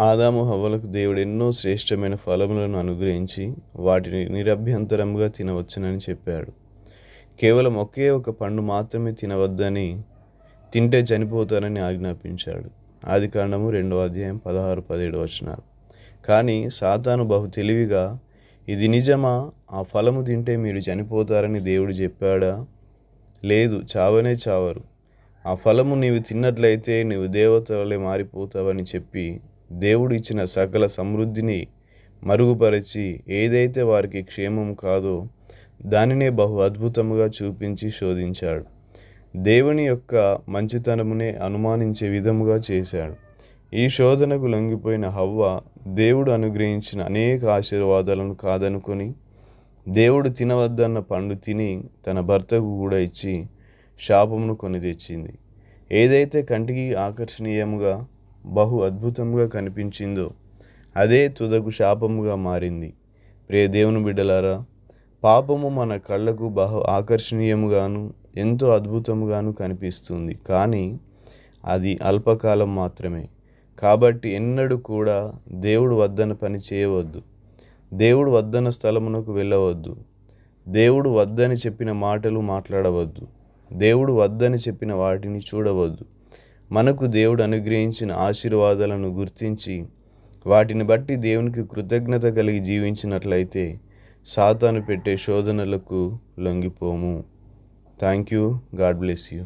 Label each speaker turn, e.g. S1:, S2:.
S1: ఆదాము హవ్వలకు దేవుడు ఎన్నో శ్రేష్టమైన ఫలములను అనుగ్రహించి వాటిని నిరభ్యంతరంగా తినవచ్చునని చెప్పాడు. కేవలం ఒకే ఒక పండు మాత్రమే తినవద్దని తింటే చనిపోతానని ఆజ్ఞాపించాడు. ఆది కాండము రెండో అధ్యాయం పదహారు పదిహేడు వచనాలు. కానీ సాతాను బహు తెలివిగా ఇది నిజమా? ఆ ఫలము తింటే మీరు చనిపోతారని దేవుడు చెప్పాడా? లేదు చావనే చావరు. ఆ ఫలము నీవు తిన్నట్లయితే నీవు దేవతలే మారిపోతావని చెప్పి దేవుడు ఇచ్చిన సకల సమృద్ధిని మరుగుపరిచి ఏదైతే వారికి క్షేమం కాదో దానినే బహు అద్భుతముగా చూపించి శోధించాడు. దేవుని యొక్క మంచితనమునే అనుమానించే విధముగా చేశాడు. ఈ శోధనకు లొంగిపోయిన హవ్వ దేవుడు అనుగ్రహించిన అనేక ఆశీర్వాదాలను కాదనుకొని దేవుడు తినవద్దన్న పండు తిని తన భర్తకు కూడా ఇచ్చి శాపమును కొని తెచ్చింది. ఏదైతే కంటికి ఆకర్షణీయముగా బహు అద్భుతంగా కనిపించిందో అదే తుదకు శాపముగా మారింది. ప్రియ దేవుని బిడ్డలారా పాపము మన కళ్ళకు బహు ఆకర్షణీయముగాను ఎంతో అద్భుతముగాను కనిపిస్తుంది. కానీ అది అల్పకాలం మాత్రమే. కాబట్టి ఎన్నడూ కూడా దేవుడు వద్దన పని చేయవద్దు. దేవుడు వద్దన స్థలమునకు వెళ్ళవద్దు. దేవుడు వద్దని చెప్పిన మాటలు మాట్లాడవద్దు. దేవుడు వద్దని చెప్పిన వాటిని చూడవద్దు. మనకు దేవుడు అనుగ్రహించిన ఆశీర్వాదాలను గుర్తించి వాటిని బట్టి దేవునికి కృతజ్ఞత కలిగి జీవించినట్లయితే సాతాను పెట్టే శోధనలకు లొంగిపోము. Thank you God bless you